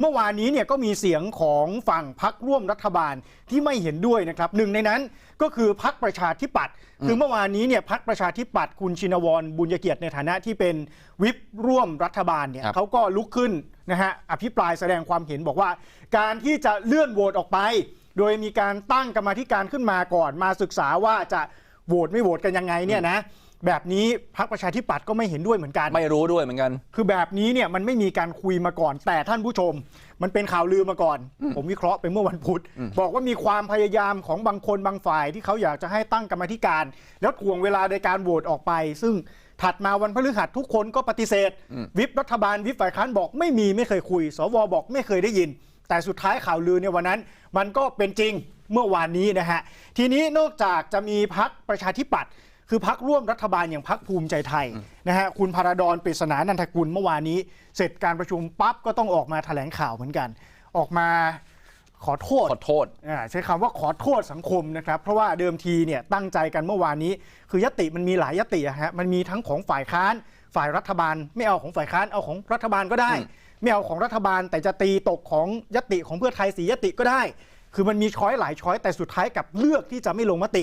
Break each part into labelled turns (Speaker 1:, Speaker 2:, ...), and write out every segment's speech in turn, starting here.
Speaker 1: เมื่อวานนี้เนี่ยก็มีเสียงของฝั่งพักร่วมรัฐบาลที่ไม่เห็นด้วยนะครับหนึ่งในนั้นก็คือพักประชาธิปัตย์คือเมื่อวานนี้เนี่ยพักประชาธิปัตย์คุณชินวรบุญเกียรติในฐานะที่เป็นวิปร่วมรัฐบาลเนี่ย
Speaker 2: ครับ
Speaker 1: เขาก็ลุกขึ้นนะฮะอภิปรายแสดงความเห็นบอกว่า การที่จะเลื่อนโหวตออกไป โดยมีการตั้งกรรมาธิการขึ้นมาก่อนมาศึกษาว่าจะโหวตไม่โหวตกันยังไงเนี่ยนะ แบบนี้พักประชาธิปัตย์ก็ไม่เห็นด้วยเหมือนกัน
Speaker 2: ไม่รู้ด้วยเหมือนกัน
Speaker 1: คือแบบนี้เนี่ยมันไม่มีการคุยมาก่อน แต่ท่านผู้ชม มันเป็นข่าวลือมาก่อน ผมวิเคราะห์ไปเมื่อวันพุธ บอกว่ามีความพยายามของบางคนบางฝ่ายที่เขาอยากจะให้ตั้งกรรมาธิการ แล้วถ่วงเวลาในการโหวตออกไป ซึ่งถัดมาวันพฤหัสทุกคนก็ปฏิเสธ วิปรัฐบาลวิปฝ่ายค้านบอกไม่มีไม่เคยคุย สวบอกไม่เคยได้ยิน แต่สุดท้ายข่าวลือในวันนั้น มันก็เป็นจริงเมื่อวานนี้นะฮะทีนี้นอกจากจะมีพักประชาธิปัตย์ คือพักร่วมรัฐบาลอย่างพักภูมิใจไทยนะฮะคุณพาราดอนปริศนานันทกุลเมื่อวานนี้ เสร็จการประชุมปั๊บก็ต้องออกมาแถลงข่าวเหมือนกัน ออกมาขอโทษ
Speaker 2: ขอโทษ
Speaker 1: อ่าใช้คำว่าขอโทษสังคมนะครับ เพราะว่าเดิมทีเนี่ยตั้งใจกันเมื่อวานนี้ คือยติมันมีหลายยติอะฮะมันมีทั้งของฝ่ายค้าน ฝ่ายรัฐบาล ไม่เอาของฝ่ายค้านเอาของรัฐบาลก็ได้
Speaker 2: อืม
Speaker 1: ไม่เอาของรัฐบาลแต่จะตีตกของยติของเพื่อไทยสียติก็ได้ คือมันมีช้อยหลายช้อยแต่สุดท้ายกับเลือกที่จะไม่ลงมติ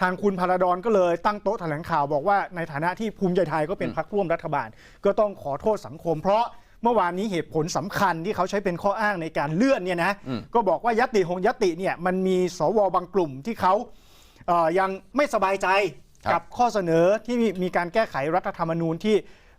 Speaker 1: ทางคุณพาราดอนก็เลยตั้งโต๊ะแถลงข่าวบอกว่าในฐานะที่ภูมิใจไทยก็เป็นพรรคร่วมรัฐบาล ก็ต้องขอโทษสังคม เพราะเมื่อวานนี้เหตุผลสำคัญที่เขาใช้เป็นข้ออ้างในการเลื่อนเนี่ยนะ
Speaker 2: อืม
Speaker 1: ก็บอกว่ายติของยติเนี่ยมันมีสวบางกลุ่มที่เขาเอ่อยังไม่สบายใจ
Speaker 2: ครับ
Speaker 1: กับข้อเสนอที่มีมีการแก้ไขรัฐธรรมนูญที่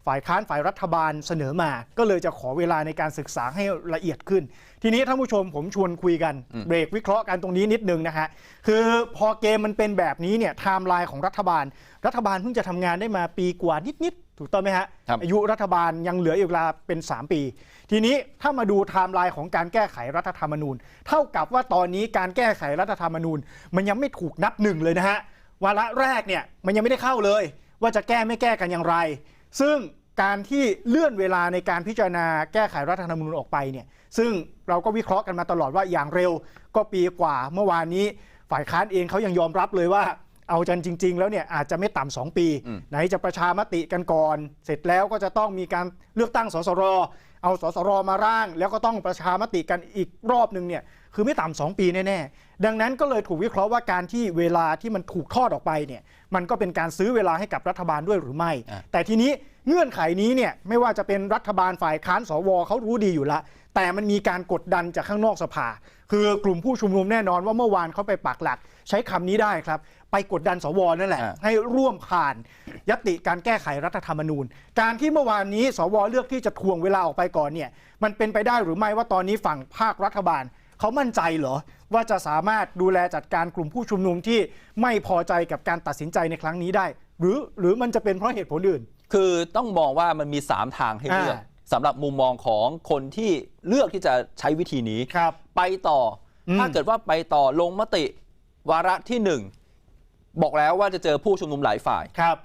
Speaker 1: ฝ่ายค้านฝ่ายรัฐบาลเสนอมา ก็เลยจะขอเวลาในการศึกษาให้ละเอียดขึ้น ทีนี้ท่านผู้ชมผมชวนคุยกันเบรกวิเคราะห์กันตรงนี้นิดนึงนะฮะคือพอเกมมันเป็นแบบนี้เนี่ยไทม์ไลน์ของรัฐบาล รัฐบาลเพิ่งจะทำงานได้มาปีกว่านิดๆถูกต้องไหมฮะ
Speaker 2: ครับ
Speaker 1: อายุรัฐบาลยังเหลืออีกเวลาเป็น 3 ปี ทีนี้ถ้ามาดูไทม์ไลน์ของการแก้ไขรัฐธรรมนูญ เท่ากับว่าตอนนี้การแก้ไขรัฐธรรมนูญ มันยังไม่ถูกนับหนึ่งเลยนะฮะวาระแรกเนี่ยมันยังไม่ได้เข้าเลย ว่าจะแก้ไม่แก้กันอย่างไร ซึ่งการที่เลื่อนเวลาในการพิจารณาแก้ไขรัฐธรรมนูญออกไปเนี่ยซึ่งเราก็วิเคราะห์กันมาตลอดว่าอย่างเร็วก็ปีกว่าเมื่อวานนี้ฝ่ายค้านเองเขายังยอมรับเลยว่า เอาจันจริง ๆ แล้วเนี่ยอาจจะไม่ต่ำสองปี
Speaker 2: อืม
Speaker 1: ไหนจะประชามติกันก่อน เสร็จแล้วก็จะต้องมีการเลือกตั้งสสรเอาสสรมาร่าง แล้วก็ต้องประชามติกันอีกรอบหนึ่งเนี่ยคือไม่ต่ำสองปีแน่ๆ ดังนั้นก็เลยถูกวิเคราะห์ว่าการที่เวลาที่มันถูกทอดออกไปเนี่ยมันก็เป็นการซื้อเวลาให้กับรัฐบาลด้วยหรือไม่
Speaker 2: อะ
Speaker 1: แต่ทีนี้ เงื่อนไขนี้เนี่ยไม่ว่าจะเป็นรัฐบาลฝ่ายค้านสวเขารู้ดีอยู่ละ แต่มันมีการกดดันจากข้างนอกสภา คือกลุ่มผู้ชุมนุมแน่นอนว่าเมื่อวานเขาไปปักหลัก ใช้คำนี้ได้ครับ ไปกดดันสวนั่นแหละ
Speaker 2: อ่า
Speaker 1: ให้ร่วมผ่านยติการแก้ไขรัฐธรรมนูญ การที่เมื่อวานนี้ สวเลือกที่จะทวงเวลาออกไปก่อนเนี่ยมันเป็นไปได้หรือไม่ว่าตอนนี้ฝั่งภาครัฐบาลเขามั่นใจเหรอ ว่าจะสามารถดูแลจัดการกลุ่มผู้ชุมนุมที่ไม่พอใจกับการตัดสินใจในครั้งนี้ได้ หรือหรือมันจะเป็นเพราะเหตุผลอื่น
Speaker 2: คือต้องมองว่ามันมี 3 ทางให้เลือก
Speaker 1: อ่า
Speaker 2: สำหรับมุมมองของคนที่เลือกที่จะใช้วิธีนี้
Speaker 1: ครับ
Speaker 2: ไปต่ออ
Speaker 1: ม
Speaker 2: ถ้าเกิดว่าไปต่อลงมติวาระที่หนึ่งบอกแล้วว่าจะเจอผู้ชุมนุมหลายฝ่าย
Speaker 1: ครับ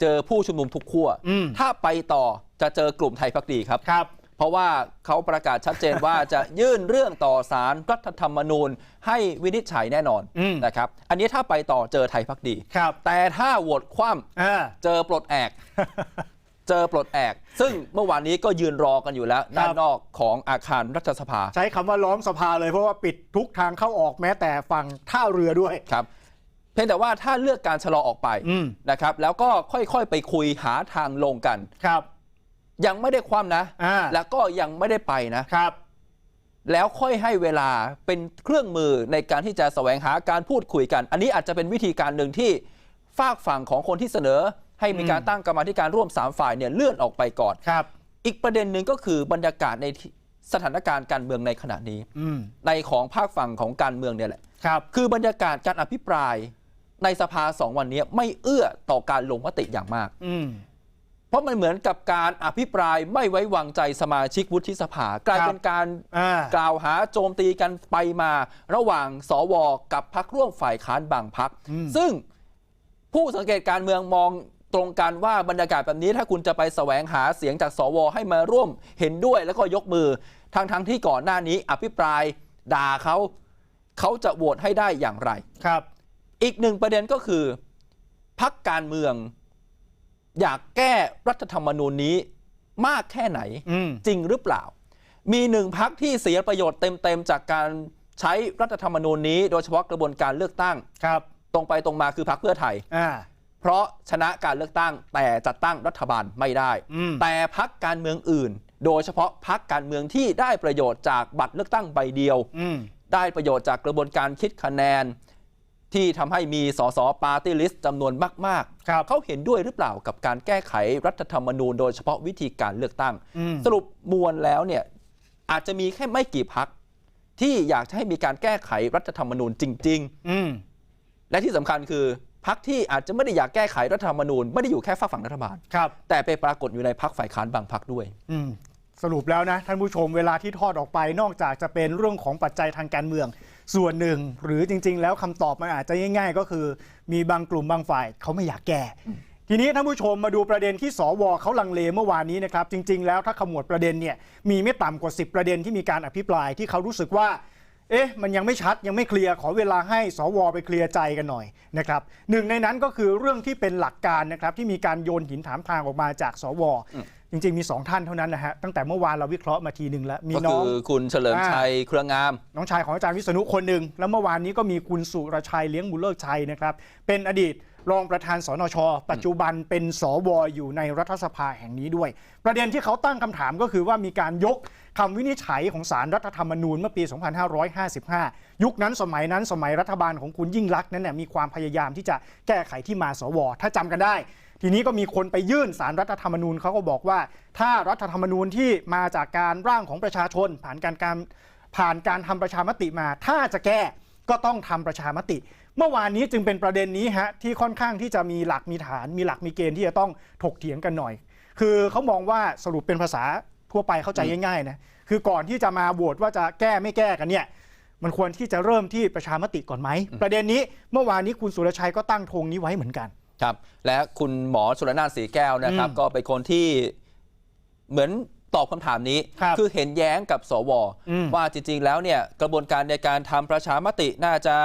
Speaker 2: เจอผู้ชุมนุมทุกขั้ว
Speaker 1: อืม
Speaker 2: ถ้าไปต่อจะเจอกลุ่มไทยพักดีครับ
Speaker 1: ครับ
Speaker 2: เพราะว่าเขาประกาศชัดเจนว่าจะยื่นเรื่องต่อสารรัฐธรรมนูญ ให้วินิจฉัยแน่นอน
Speaker 1: อืม
Speaker 2: นะครับ อันนี้ถ้าไปต่อเจอไทยพักดี
Speaker 1: ครับ
Speaker 2: แต่ถ้าโหวตคว่
Speaker 1: อ่าำ
Speaker 2: เจอปลดแอกเจอปลดแอก ซึ่งเมื่อวานนี้ก็ยืนรอกันอยู่แล้ว
Speaker 1: ครับ
Speaker 2: ด้านนอกของอาคารรัฐสภา
Speaker 1: ใช้คำว่าล้อมสภาเลยเพราะว่าปิดทุกทางเข้าออกแม้แต่ฝั่งท่าเรือด้วย
Speaker 2: ครับ เพียงแต่ว่าถ้าเลือกการชะลอออกไป
Speaker 1: อืม
Speaker 2: นะครับ แล้วก็ค่อยๆไปคุยหาทางลงกัน
Speaker 1: ครับ
Speaker 2: ยังไม่ได้คว่ำนะ
Speaker 1: อ่า
Speaker 2: แล้วก็ยังไม่ได้ไปนะ
Speaker 1: ครับ
Speaker 2: แล้วค่อยให้เวลาเป็นเครื่องมือในการที่จะแสวงหาการพูดคุยกัน อันนี้อาจจะเป็นวิธีการหนึ่งที่ฝากฝั่งของคนที่เสนอ ให้มีการ
Speaker 1: อืม
Speaker 2: ตั้งกรรมาธิการร่วม 3 ฝ่ายเนี่ยเลื่อนออกไปก่อน
Speaker 1: ครับ
Speaker 2: อีกประเด็นหนึ่งก็คือบรรยากาศในที่สถานการณ์การเมืองในขณะนี้
Speaker 1: อืม
Speaker 2: ในของภาคฝั่งของการเมืองเนี่ยแหละ
Speaker 1: ครับ
Speaker 2: คือบรรยากาศการอภิปรายในสภาสองวันนี้ไม่เอื้อต่อการลงมติอย่างมาก
Speaker 1: อืม
Speaker 2: เพ ราะมันเหมือนกับการอภิปรายไม่ไว้วางใจสมาชิกวุฒิสภา กลาย
Speaker 1: ครับ
Speaker 2: เป็นการ
Speaker 1: อ่า
Speaker 2: กล่าวหาโจมตีกันไปมา ระหว่างสวกับพักร่วมฝ่ายค้านบางพัก
Speaker 1: อืม
Speaker 2: ซึ่งผู้สังเกตการเมืองมองตรงกันว่าบรรยากาศแบบนี้ถ้าคุณจะไปแสวงหาเสียงจากสวให้มาร่วมเห็นด้วยแล้วก็ยกมือทั้งทั้งๆที่ก่อนหน้านี้ อภิปรายด่าเขาเขาจะโหวตให้ได้อย่างไร
Speaker 1: ครับ
Speaker 2: อีกหนึ่งประเด็นก็คือพักการเมือง อยากแก้รัฐธรรมนูญนี้มากแค่ไหน
Speaker 1: อืม
Speaker 2: จริงหรือเปล่า มีหนึ่งพักที่เสียประโยชน์เต็ม ๆ จากการใช้รัฐธรรมนูญนี้ โดยเฉพาะกระบวนการเลือกตั้ง
Speaker 1: ครับ
Speaker 2: ตรงไปตรงมาคือพักเพื่อไทย
Speaker 1: อ่า
Speaker 2: เพราะชนะการเลือกตั้งแต่จัดตั้งรัฐบาลไม่ได้
Speaker 1: อืม
Speaker 2: แต่พักการเมืองอื่น โดยเฉพาะพักการเมืองที่ได้ประโยชน์จากบัตรเลือกตั้งใบเดียว
Speaker 1: อืม
Speaker 2: ได้ประโยชน์จากกระบวนการคิดคะแนน ที่ทำให้มีสสปาร์ตี้ลิสต์จำนวนมาก
Speaker 1: ครับ
Speaker 2: ๆเขาเห็นด้วยหรือเปล่ากับการแก้ไขรัฐธรรมนูญโดยเฉพาะวิธีการเลือกตั้ง
Speaker 1: อืม
Speaker 2: สรุปมวลแล้วเนี่ยอาจจะมีแค่ไม่กี่พักที่อยากจะให้มีการแก้ไขรัฐธรรมนูญจริง
Speaker 1: อืม
Speaker 2: ๆและที่สำคัญคือพักที่อาจจะไม่ได้อยากแก้ไขรัฐธรรมนูญไม่ได้อยู่แค่ฝากฝั่งรัฐบาล
Speaker 1: ครับ
Speaker 2: แต่ไปปรากฏอยู่ในพักฝ่ายค้านบางพักด้วย
Speaker 1: อืมสรุปแล้วนะท่านผู้ชมเวลาที่ทอดออกไปนอกจากจะเป็นเรื่องของปัจจัยทางการเมือง ส่วนหนึ่ง หรือจริง ๆ แล้วคำตอบมันอาจจะง่าย ๆ ก็คือ มีบางกลุ่มบางฝ่ายเขาไม่อยากแก้ ทีนี้ท่านผู้ชมมาดูประเด็นที่สวเขาลังเลเมื่อวานนี้นะครับ จริง ๆ แล้วถ้าขมวดประเด็นเนี่ยมีไม่ต่ำกว่า 10 ประเด็นที่มีการอภิปรายที่เขารู้สึกว่าเอ๊ะมันยังไม่ชัดยังไม่เคลียร์ขอเวลาให้สวไปเคลียร์ใจกันหน่อยนะครับหนึ่งในนั้นก็คือเรื่องที่เป็นหลักการนะครับที่มีการโยนหินถามทางออกมาจากสว จริงๆมี 2 ท่านเท่านั้นนะฮะตั้งแต่เมื่อวานเราวิเคราะห์มาทีหนึ่งแล้วมี
Speaker 2: ก็
Speaker 1: น้
Speaker 2: คื
Speaker 1: อง
Speaker 2: อคุณเฉลิมชัยเครืองาม
Speaker 1: น้องชายของอาจารย์วิษณุคนหนึ่งแล้วเมื่อวานนี้ก็มีคุณสุรชัยเลี้ยงบุญเลิกชัยนะครับ เป็นอดีตรองประธานสนช ปัจจุบันเป็นสวอยู่ในรัฐสภาแห่งนี้ด้วย ประเด็นที่เขาตั้งคำถามก็คือว่ามีการยกคำวินิจฉัยของสารรัฐธรรมนูญเมื่อปี 2555 ยุคนั้นสมัยนั้นสมัยรัฐบาลของคุณยิ่งรักษณ์นั้นเนี่ยมีความพยายามที่จะแก้ไขที่มาสว ถ้าจำกันได้ ทีนี้ก็มีคนไปยื่นสารรัฐธรรมนูญเขาก็บอกว่า ถ้ารัฐธรรมนูญที่มาจากการร่างของประชาชน ผ่านการการผ่านการทำประชามติมา ถ้าจะแก้ก็ต้องทำประชามติ เมื่อวานนี้จึงเป็นประเด็นนี้ฮะที่ค่อนข้างที่จะมีหลักมีฐาน มีหลักมีเกณฑ์ที่จะต้องถกเถียงกันหน่อย คือเขามองว่าสรุปเป็นภาษาทั่วไปเข้าใจง่ายๆนะคือก่อนที่จะมาโหวตว่าจะแก้ไม่แก้กันเนี่ยมันควรที่จะเริ่มที่ประชามติก่อนไหม ประเด็นนี้เมื่อวานนี้คุณสุรชัยก็ตั้งธงนี้ไว้เหมือนกัน
Speaker 2: ครับ และคุณหมอชลนานสีแก้วนะครับ
Speaker 1: อืม
Speaker 2: ก็เป็นคนที่เหมือนตอบคำถามนี้
Speaker 1: ครับ
Speaker 2: อเห็นแย้งกับสว
Speaker 1: อืม
Speaker 2: ว่าจริง ๆ แล้วเนี่ยกระบวนการในการทำประชามติน่าจะ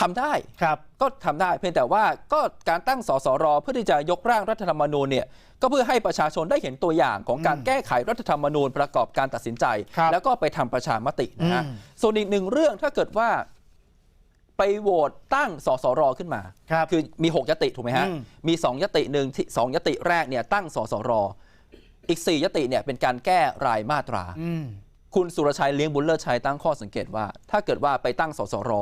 Speaker 2: ทำได้
Speaker 1: ครับ
Speaker 2: ก็ทำได้เพียงแต่ว่าก็การตั้งสสรเพื่อที่จะยกร่างรัฐธรรมนูญเนี่ยก็เพื่อให้ประชาชนได้เห็นตัวอย่างของการ
Speaker 1: อืม
Speaker 2: แก้ไขรัฐธรรมนูญประกอบการตัดสินใจ
Speaker 1: ครับ
Speaker 2: แล้วก็ไปทำประชามตินะฮะ
Speaker 1: อืม
Speaker 2: ส่วนอีกหนึ่งเรื่องถ้าเกิดว่า ไปโหวตตั้งสสรขึ้นมา
Speaker 1: ครับ
Speaker 2: คือมี 6 ยติถูกไหมฮะ
Speaker 1: อืม
Speaker 2: มี 2 ยติหนึ่งที่สองยติแรกเนี่ยตั้งสสรอีก 4 ยติเนี่ยเป็นการแก้รายมาตรา
Speaker 1: อืม
Speaker 2: คุณสุรชัยเลี้ยงบุญเลิศชัยตั้งข้อสังเกตว่า ถ้าเกิดว่าไปตั้งสสร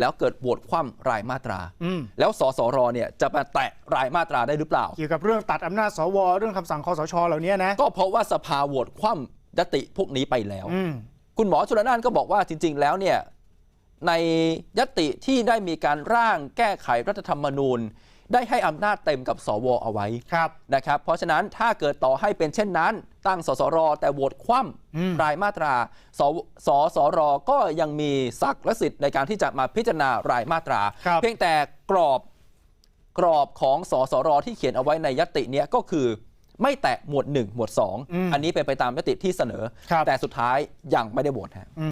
Speaker 2: แล้วเกิดโหวตคว่ำรายมาตรา
Speaker 1: อืม
Speaker 2: แล้วสสรเนี่ยจะมาแตะรายมาตราได้หรือเปล่า
Speaker 1: เกี่ยวกับเรื่องตัดอำนาจสว เรื่องคำสั่งคอสชเหล่านี้นะ
Speaker 2: ก็เพราะว่าสภาโหวตคว่ำยติพวกนี้ไปแล้ว
Speaker 1: อืม
Speaker 2: คุณหมอชลนานก็บอกว่าจริง ๆ แล้วเนี่ย ในยติที่ได้มีการร่างแก้ไขรัฐธรรมนูญ ได้ให้อำนาจเต็มกับสวเอาไว้
Speaker 1: ครับ
Speaker 2: นะครับ เพราะฉะนั้นถ้าเกิดต่อให้เป็นเช่นนั้น ตั้งสสร แต่โหวตคว่
Speaker 1: อืมำ
Speaker 2: รายมาตราสสสรก็ยังมีศักดิ์และสิทธิ์ในการที่จะมาพิจารณารายมาตรา
Speaker 1: ครับ
Speaker 2: เพียงแต่กรอบกรอบของสสรที่เขียนเอาไว้ในยติเนี้ยก็คือไม่แตะหมวด 1 หมวด 2 อันนี้เป็นไปตามยติที่เสนอ
Speaker 1: ครับ
Speaker 2: แต่สุดท้ายยังไม่ได้โหวตฮะ